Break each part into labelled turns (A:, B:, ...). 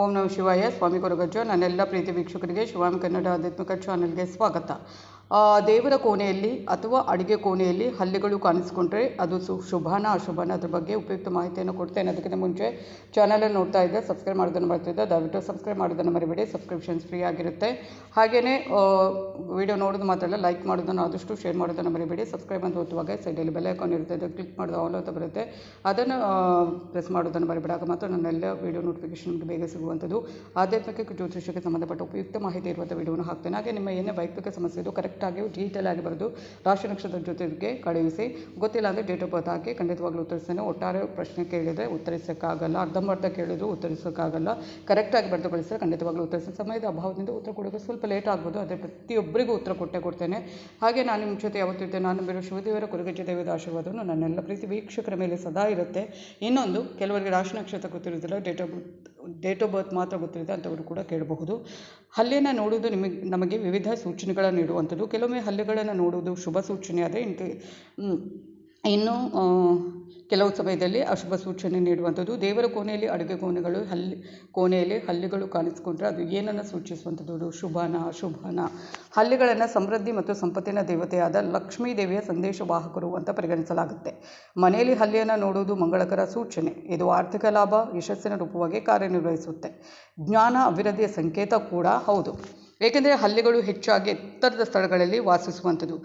A: ಓಂ ನಮ ಶಿವಾಯ. ಸ್ವಾಮಿ ಗುರುಗಜ್ಜು ನನ್ನೆಲ್ಲ ಪ್ರೀತಿ ವೀಕ್ಷಕರಿಗೆ ಶಿವಾಮ್ ಕನ್ನಡ ಆಧ್ಯಾತ್ಮಿಕ ಚಾನಲ್ಗೆ ಸ್ವಾಗತ. ದೇವರ ಕೋಣೆಯಲ್ಲಿ ಅಥವಾ ಅಡುಗೆ ಕೋಣೆಯಲ್ಲಿ ಹಲ್ಲಿಗಳು ಕಾಣಿಸ್ಕೊಂಡ್ರೆ ಅದು ಸು, ಶುಭನ ಅಶುಭನ ಅದ್ರ ಬಗ್ಗೆ ಉಪಯುಕ್ತ ಮಾಹಿತಿಯನ್ನು ಕೊಡ್ತೇನೆ. ಅದಕ್ಕಿಂತ ಮುಂಚೆ ಚಾನಲಲ್ಲಿ ನೋಡ್ತಾ ಇದ್ದೆ ಸಬ್ಸ್ಕ್ರೈಬ್ ಮಾಡೋದನ್ನು ಮರ್ತಿದ್ದೆ, ದಯವಿಟ್ಟು ಸಬ್ಸ್ಕ್ರೈಬ್ ಮಾಡೋದನ್ನು ಮರಿಬೇಡಿ. ಸಬ್ಸ್ಕ್ರಿಪ್ಷನ್ಸ್ ಫ್ರೀ ಆಗಿರುತ್ತೆ. ಹಾಗೆಯೇ ವಿಡಿಯೋ ನೋಡೋದು ಮಾತ್ರ ಅಲ್ಲ ಲೈಕ್ ಮಾಡೋದನ್ನು ಆದಷ್ಟು ಶೇರ್ ಮಾಡೋದನ್ನು ಮರಿಬೇಡಿ. ಸಬ್ಸ್ಕ್ರೈಬ್ ಅಂತ ಓದುವಾಗ ಸೈಡಲ್ಲಿ ಬೆಲೆ ಐಕಾನ್ ಇರುತ್ತೆ ಅದು ಕ್ಲಿಕ್ ಮಾಡೋದು ಆಲ್ ಅಂತ ಬರುತ್ತೆ. ಅದನ್ನು ಪ್ರೆಸ್ ಮಾಡೋದನ್ನು ಮರಿಬೇಡಾಗ ಮಾತ್ರ ನನ್ನೆಲ್ಲ ವೀಡಿಯೋ ನೋಟಿಫಿಕೇಶನ್ ಬೇಗ ಸಿಗುವಂಥದ್ದು. ಆಧ್ಯಾತ್ಮಿಕ ಜ್ಯೋತಿಷ್ಯಕ್ಕೆ ಸಂಬಂಧಪಟ್ಟ ಉಪಯುಕ್ತ ಮಾಹಿತಿ ಇರುವಂಥ ವಿಡಿಯೋನ ಹಾಕ್ತೇನೆ. ಹಾಗೆ ನಿಮ್ಮ ಏನೇ ವೈಯಕ್ತಿಕ ಸಮಸ್ಯೆ ಇದು ಕರೆಕ್ಟಾಗಿ ಡೀಟೇಲ್ ಆಗಿ ಬರೆದು ರಾಶಿ ನಕ್ಷತ್ರದ ಜೊತೆಗೆ ಕಳುಹಿಸಿ. ಗೊತ್ತಿಲ್ಲ ಅಂದರೆ ಡೇಟ್ ಆಫ್ ಬರ್ತ್ ಹಾಕಿ ಖಂಡಿತವಾಗ್ಲೂ ಉತ್ತರಿಸ್ತೇನೆ. ಒಟ್ಟಾರೆ ಪ್ರಶ್ನೆ ಕೇಳಿದರೆ ಉತ್ತರಿಸೋಕ್ಕಾಗಲ್ಲ, ಅರ್ಧಂಬರ್ಧ ಕೇಳಿದ್ರು ಉತ್ತರಿಸೋಕ್ಕಾಗಲ್ಲ. ಕರೆಕ್ಟಾಗಿ ಬರೆದು ಕಳಿಸಿದ್ರೆ ಖಂಡಿತವಾಗ್ಲೂ ಉತ್ತರಿಸ್ತೇನೆ. ಸಮಯದ ಅಭಾವದಿಂದ ಉತ್ತರ ಕೊಡೋಕ್ಕೆ ಸ್ವಲ್ಪ ಲೇಟ್ ಆಗ್ಬೋದು, ಆದರೆ ಪ್ರತಿಯೊಬ್ಬರಿಗೂ ಉತ್ತರ ಕೊಟ್ಟೆ ಕೊಡ್ತೇನೆ. ಹಾಗೆ ನಾನು ನಿಮ್ಮ ಜೊತೆ ಯಾವತ್ತಿದ್ದೆ ನಾನು ಬೇರೆ ಶಿವದೇವರ, ಕುರುಗಜ್ಜೆ ದೇವದ ಆಶೀರ್ವಾದವನ್ನು ನನ್ನೆಲ್ಲ ಪ್ರೀತಿ ವೀಕ್ಷಕರ ಮೇಲೆ ಸದಾ ಇರುತ್ತೆ. ಇನ್ನೊಂದು, ಕೆಲವರಿಗೆ ರಾಶಿ ನಕ್ಷತ್ರ ಗೊತ್ತಿರೋದಿಲ್ಲ date of date of birth ಮಾತ್ರ ಗೊತ್ತಿರುತ್ತೆ ಅಂಥವ್ರು ಕೂಡ ಕೇಳಬಹುದು. ಹಲ್ಲೆಯನ್ನು ನೋಡುವುದು ನಿಮಗೆ ನಮಗೆ ವಿವಿಧ ಸೂಚನೆಗಳನ್ನು ನೀಡುವಂಥದ್ದು. ಕೆಲವೊಮ್ಮೆ ಹಲ್ಲೆಗಳನ್ನು ನೋಡುವುದು ಶುಭ ಸೂಚನೆ ಆದರೆ ಹ್ಮ್, ಇನ್ನು ಕೆಲವು ಸಮಯದಲ್ಲಿ ಅಶುಭ ಸೂಚನೆ ನೀಡುವಂಥದ್ದು. ದೇವರ ಕೋಣೆಯಲ್ಲಿ ಅಡುಗೆ ಕೋಣೆಗಳು, ಹಲ್ಲಿ, ಕೋಣೆಯಲ್ಲಿ ಹಲ್ಲಿಗಳು ಕಾಣಿಸಿಕೊಂಡ್ರೆ ಅದು ಏನನ್ನು ಸೂಚಿಸುವಂಥದ್ದು? ಶುಭನ, ಅಶುಭನ. ಹಲ್ಲಿಗಳನ್ನು ಸಮೃದ್ಧಿ ಮತ್ತು ಸಂಪತ್ತಿನ ದೇವತೆಯಾದ ಲಕ್ಷ್ಮೀ ದೇವಿಯ ಸಂದೇಶವಾಹಕರು ಅಂತ ಪರಿಗಣಿಸಲಾಗುತ್ತೆ. ಮನೆಯಲ್ಲಿ ಹಲ್ಲಿಯನ್ನು ನೋಡುವುದು ಮಂಗಳಕರ ಸೂಚನೆ. ಇದು ಆರ್ಥಿಕ ಲಾಭ, ಯಶಸ್ಸಿನ ರೂಪವಾಗಿ ಕಾರ್ಯನಿರ್ವಹಿಸುತ್ತೆ. ಜ್ಞಾನ, ಅಭಿವೃದ್ಧಿಯ ಸಂಕೇತ ಕೂಡ ಹೌದು. ಏಕೆಂದರೆ ಹಲ್ಲಿಗಳು ಹೆಚ್ಚಾಗಿ ಎತ್ತರದ ಸ್ಥಳಗಳಲ್ಲಿ ವಾಸಿಸುವಂಥದ್ದು.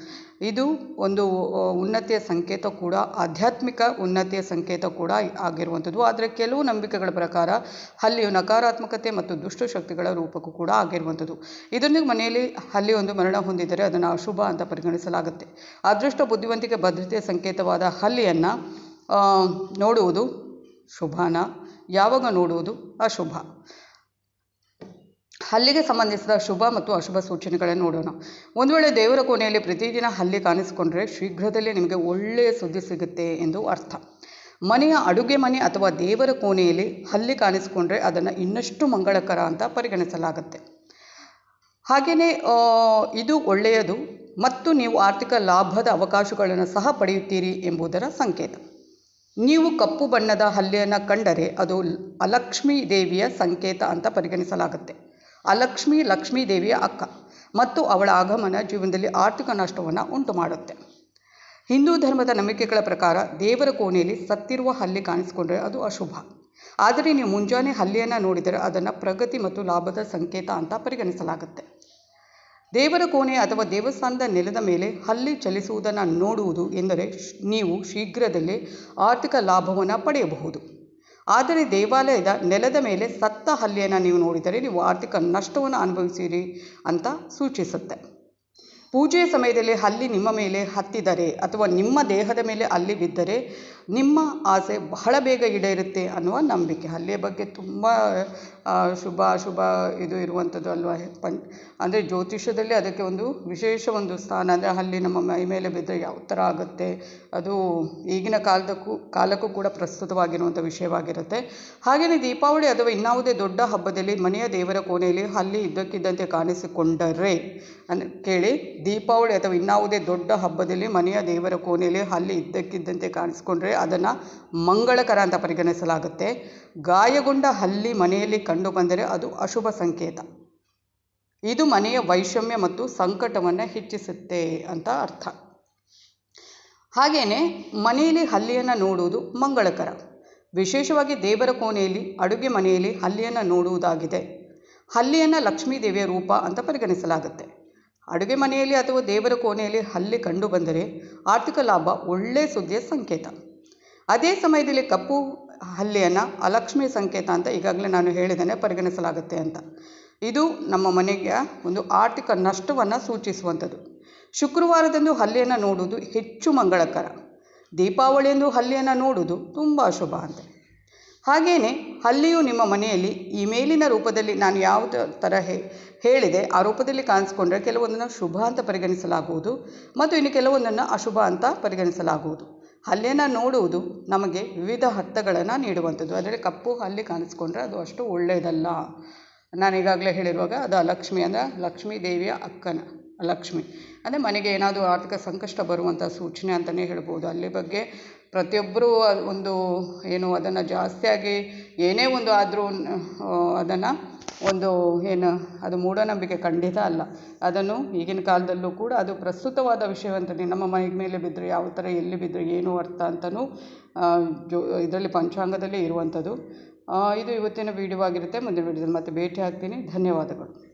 A: ಇದು ಒಂದು ಉನ್ನತಿಯ ಸಂಕೇತ ಕೂಡ, ಆಧ್ಯಾತ್ಮಿಕ ಉನ್ನತಿಯ ಸಂಕೇತ ಕೂಡ ಆಗಿರುವಂಥದ್ದು. ಆದರೆ ಕೆಲವು ನಂಬಿಕೆಗಳ ಪ್ರಕಾರ ಹಲ್ಲಿಯು ನಕಾರಾತ್ಮಕತೆ ಮತ್ತು ದುಷ್ಟಶಕ್ತಿಗಳ ರೂಪಕ್ಕೂ ಕೂಡ ಆಗಿರುವಂಥದ್ದು. ಇದರೊಂದಿಗೆ ಮನೆಯಲ್ಲಿ ಹಲ್ಲಿ ಒಂದು ಮರಣ ಹೊಂದಿದರೆ ಅದನ್ನು ಅಶುಭ ಅಂತ ಪರಿಗಣಿಸಲಾಗುತ್ತೆ. ಅದೃಷ್ಟ ಬುದ್ಧಿವಂತಿಕೆ ಭದ್ರತೆಯ ಸಂಕೇತವಾದ ಹಲ್ಲಿಯನ್ನು ನೋಡುವುದು ಶುಭನ? ಯಾವಾಗ ನೋಡುವುದು ಅಶುಭ? ಹಲ್ಲಿಗೆ ಸಂಬಂಧಿಸಿದ ಶುಭ ಮತ್ತು ಅಶುಭ ಸೂಚನೆಗಳನ್ನು ನೋಡೋಣ. ಒಂದು ವೇಳೆ ದೇವರ ಕೋಣೆಯಲ್ಲಿ ಪ್ರತಿದಿನ ಹಲ್ಲಿ ಕಾಣಿಸಿಕೊಂಡ್ರೆ ಶೀಘ್ರದಲ್ಲೇ ನಿಮಗೆ ಒಳ್ಳೆಯ ಸುದ್ದಿ ಸಿಗುತ್ತೆ ಎಂದು ಅರ್ಥ. ಮನೆಯ ಅಡುಗೆ ಮನೆ ಅಥವಾ ದೇವರ ಕೋಣೆಯಲ್ಲಿ ಹಲ್ಲಿ ಕಾಣಿಸಿಕೊಂಡ್ರೆ ಅದನ್ನು ಇನ್ನಷ್ಟು ಮಂಗಳಕರ ಅಂತ ಪರಿಗಣಿಸಲಾಗುತ್ತೆ. ಹಾಗೆಯೇ ಇದು ಒಳ್ಳೆಯದು ಮತ್ತು ನೀವು ಆರ್ಥಿಕ ಲಾಭದ ಅವಕಾಶಗಳನ್ನು ಸಹ ಪಡೆಯುತ್ತೀರಿ ಎಂಬುದರ ಸಂಕೇತ. ನೀವು ಕಪ್ಪು ಬಣ್ಣದ ಹಲ್ಲಿಯನ್ನು ಕಂಡರೆ ಅದು ಅಲಕ್ಷ್ಮೀ ದೇವಿಯ ಸಂಕೇತ ಅಂತ ಪರಿಗಣಿಸಲಾಗುತ್ತೆ. ಅಲಕ್ಷ್ಮಿ ಲಕ್ಷ್ಮೀ ದೇವಿಯ ಅಕ್ಕ ಮತ್ತು ಅವಳ ಆಗಮನ ಜೀವನದಲ್ಲಿ ಆರ್ಥಿಕ ನಷ್ಟವನ್ನು ಉಂಟು ಮಾಡುತ್ತೆ ಹಿಂದೂ ಧರ್ಮದ ನಂಬಿಕೆಗಳ ಪ್ರಕಾರ ದೇವರ ಕೋಣೆಯಲ್ಲಿ ಸತ್ತಿರುವ ಹಲ್ಲಿ ಕಾಣಿಸಿಕೊಂಡರೆ ಅದು ಅಶುಭ. ಆದರೆ ನೀವು ಮುಂಜಾನೆ ಹಲ್ಲಿಯನ್ನು ನೋಡಿದರೆ ಅದನ್ನು ಪ್ರಗತಿ ಮತ್ತು ಲಾಭದ ಸಂಕೇತ ಅಂತ ಪರಿಗಣಿಸಲಾಗುತ್ತೆ. ದೇವರ ಕೋಣೆ ಅಥವಾ ದೇವಸ್ಥಾನದ ನೆಲದ ಮೇಲೆ ಹಲ್ಲಿ ಚಲಿಸುವುದನ್ನು ನೋಡುವುದು ಎಂದರೆ ನೀವು ಶೀಘ್ರದಲ್ಲೇ ಆರ್ಥಿಕ ಲಾಭವನ್ನು ಪಡೆಯಬಹುದು. ಆದರೆ ದೇವಾಲಯದ ನೆಲದ ಮೇಲೆ ಸತ್ತ ಹಲ್ಲಿಯನ್ನು ನೀವು ನೋಡಿದರೆ ನೀವು ಆರ್ಥಿಕ ನಷ್ಟವನ್ನು ಅನುಭವಿಸಿರಿ ಅಂತ ಸೂಚಿಸುತ್ತೆ. ಪೂಜೆಯ ಸಮಯದಲ್ಲಿ ಹಲ್ಲಿ ನಿಮ್ಮ ಮೇಲೆ ಹತ್ತಿದರೆ ಅಥವಾ ನಿಮ್ಮ ದೇಹದ ಮೇಲೆ ಅಲ್ಲಿ ಬಿದ್ದರೆ ನಿಮ್ಮ ಆಸೆ ಬಹಳ ಬೇಗ ಈಡೇರುತ್ತೆ ಅನ್ನುವ ನಂಬಿಕೆ. ಹಲ್ಲಿಯ ಬಗ್ಗೆ ತುಂಬ ಶುಭ ಅಶುಭ ಇದು ಇರುವಂಥದ್ದು ಅಲ್ವಾ? ಪಂ, ಅಂದರೆ ಜ್ಯೋತಿಷ್ಯದಲ್ಲಿ ಅದಕ್ಕೆ ಒಂದು ವಿಶೇಷ ಒಂದು ಸ್ಥಾನ. ಅಂದರೆ ಹಲ್ಲಿ ನಮ್ಮ ಮೈ ಮೇಲೆ ಬಿದ್ದರೆ ಯಾವ ಥರ ಆಗುತ್ತೆ? ಅದು ಈಗಿನ ಕಾಲದಕ್ಕೂ, ಕಾಲಕ್ಕೂ ಕೂಡ ಪ್ರಸ್ತುತವಾಗಿರುವಂಥ ವಿಷಯವಾಗಿರುತ್ತೆ. ಹಾಗೆಯೇ ದೀಪಾವಳಿ ಅಥವಾ ಇನ್ನಾವುದೇ ದೊಡ್ಡ ಹಬ್ಬದಲ್ಲಿ ಮನೆಯ ದೇವರ ಕೋಣೆಯಲ್ಲಿ ಹಲ್ಲಿ ಇದ್ದಕ್ಕಿದ್ದಂತೆ ಕಾಣಿಸಿಕೊಂಡರೆ, ಅಂದರೆ ಕೇಳಿ, ದೀಪಾವಳಿ ಅಥವಾ ಇನ್ನಾವುದೇ ದೊಡ್ಡ ಹಬ್ಬದಲ್ಲಿ ಮನೆಯ ದೇವರ ಕೋಣೆಯಲ್ಲಿ ಹಲ್ಲಿ ಇದ್ದಕ್ಕಿದ್ದಂತೆ ಕಾಣಿಸ್ಕೊಂಡ್ರೆ ಅದನ್ನು ಮಂಗಳಕರ ಅಂತ ಪರಿಗಣಿಸಲಾಗುತ್ತೆ. ಗಾಯಗೊಂಡ ಹಲ್ಲಿ ಮನೆಯಲ್ಲಿ ಕಂಡು ಬಂದರೆ ಅದು ಅಶುಭ ಸಂಕೇತ. ಇದು ಮನೆಯ ವೈಷಮ್ಯ ಮತ್ತು ಸಂಕಟವನ್ನು ಹೆಚ್ಚಿಸುತ್ತೆ ಅಂತ ಅರ್ಥ. ಹಾಗೆಯೇ ಮನೆಯಲ್ಲಿ ಹಲ್ಲಿಯನ್ನು ನೋಡುವುದು ಮಂಗಳಕರ. ವಿಶೇಷವಾಗಿ ದೇವರ ಕೋಣೆಯಲ್ಲಿ ಅಡುಗೆ ಮನೆಯಲ್ಲಿ ಹಲ್ಲಿಯನ್ನು ನೋಡುವುದಾಗಿದೆ. ಹಲ್ಲಿಯನ್ನು ಲಕ್ಷ್ಮೀ ದೇವಿಯ ರೂಪ ಅಂತ ಪರಿಗಣಿಸಲಾಗುತ್ತೆ. ಅಡುಗೆ ಮನೆಯಲ್ಲಿ ಅಥವಾ ದೇವರ ಕೋಣೆಯಲ್ಲಿ ಹಲ್ಲಿ ಕಂಡು ಬಂದರೆ ಆರ್ಥಿಕ ಲಾಭ ಒಳ್ಳೆಯ ಸುದ್ದಿಯ ಸಂಕೇತ. ಅದೇ ಸಮಯದಲ್ಲಿ ಕಪ್ಪು ಹಲ್ಲಿಯನ್ನು ಅಲಕ್ಷ್ಮಿ ಸಂಕೇತ ಅಂತ ಈಗಾಗಲೇ ನಾನು ಹೇಳಿದ್ದೇನೆ, ಪರಿಗಣಿಸಲಾಗುತ್ತೆ ಅಂತ. ಇದು ನಮ್ಮ ಮನೆಗೆ ಒಂದು ಆರ್ಥಿಕ ನಷ್ಟವನ್ನು ಸೂಚಿಸುವಂಥದ್ದು. ಶುಕ್ರವಾರದಂದು ಹಲ್ಲಿಯನ್ನು ನೋಡುವುದು ಹೆಚ್ಚು ಮಂಗಳಕರ. ದೀಪಾವಳಿಯಂದು ಹಲ್ಲಿಯನ್ನು ನೋಡುವುದು ತುಂಬ ಅಶುಭ ಅಂತ. ಹಾಗೆಯೇ ಹಲ್ಲಿಯು ನಿಮ್ಮ ಮನೆಯಲ್ಲಿ ಈ ಮೇಲಿನ ರೂಪದಲ್ಲಿ ನಾನು ಯಾವ ಥರ ಹೇಳಿದೆ, ಆ ರೂಪದಲ್ಲಿ ಕಾಣಿಸ್ಕೊಂಡ್ರೆ ಕೆಲವೊಂದನ್ನು ಶುಭ ಅಂತ ಪರಿಗಣಿಸಲಾಗುವುದು ಮತ್ತು ಇನ್ನು ಕೆಲವೊಂದನ್ನು ಅಶುಭ ಅಂತ ಪರಿಗಣಿಸಲಾಗುವುದು. ಹಲ್ಲಿಯನ್ನು ನೋಡುವುದು ನಮಗೆ ವಿವಿಧ ಅರ್ಥಗಳನ್ನು ನೀಡುವಂಥದ್ದು. ಅದರಲ್ಲಿ ಕಪ್ಪು ಹಲ್ಲಿ ಕಾಣಿಸ್ಕೊಂಡ್ರೆ ಅದು ಅಷ್ಟು ಒಳ್ಳೆಯದಲ್ಲ. ನಾನು ಈಗಾಗಲೇ ಹೇಳಿರುವಾಗ ಅದು ಲಕ್ಷ್ಮಿ ಅಂದರೆ ಲಕ್ಷ್ಮೀ ದೇವಿಯ ಅಕ್ಕನ. ಲಕ್ಷ್ಮಿ. ಅಂದರೆ ಮನೆಗೆ ಏನಾದರೂ ಆರ್ಥಿಕ ಸಂಕಷ್ಟ ಬರುವಂಥ ಸೂಚನೆ ಅಂತಲೇ ಹೇಳ್ಬೋದು. ಅಲ್ಲಿ ಬಗ್ಗೆ ಪ್ರತಿಯೊಬ್ಬರೂ ಒಂದು ಏನು ಅದನ್ನು ಜಾಸ್ತಿಯಾಗಿ ಏನೇ ಒಂದು ಆದರೂ ಅದನ್ನು ಒಂದು ಏನು ಅದು ಮೂಢನಂಬಿಕೆ ಖಂಡಿತ ಅಲ್ಲ. ಅದನ್ನು ಈಗಿನ ಕಾಲದಲ್ಲೂ ಕೂಡ ಅದು ಪ್ರಸ್ತುತವಾದ ವಿಷಯವಂತಲೇ ನಮ್ಮ ಮನೆ ಮೇಲೆ ಬಿದ್ದರೆ ಯಾವ ಥರ ಎಲ್ಲಿ ಬಿದ್ದರೆ ಏನು ಅರ್ಥ ಅಂತಲೂ ಜೋ, ಇದರಲ್ಲಿ ಪಂಚಾಂಗದಲ್ಲಿ ಇರುವಂಥದ್ದು. ಇದು ಇವತ್ತಿನ ವೀಡಿಯೋ ಆಗಿರುತ್ತೆ. ಮುಂದಿನ ವೀಡಿಯೋದಲ್ಲಿ ಮತ್ತೆ ಭೇಟಿ ಆಗ್ತೀನಿ. ಧನ್ಯವಾದಗಳು.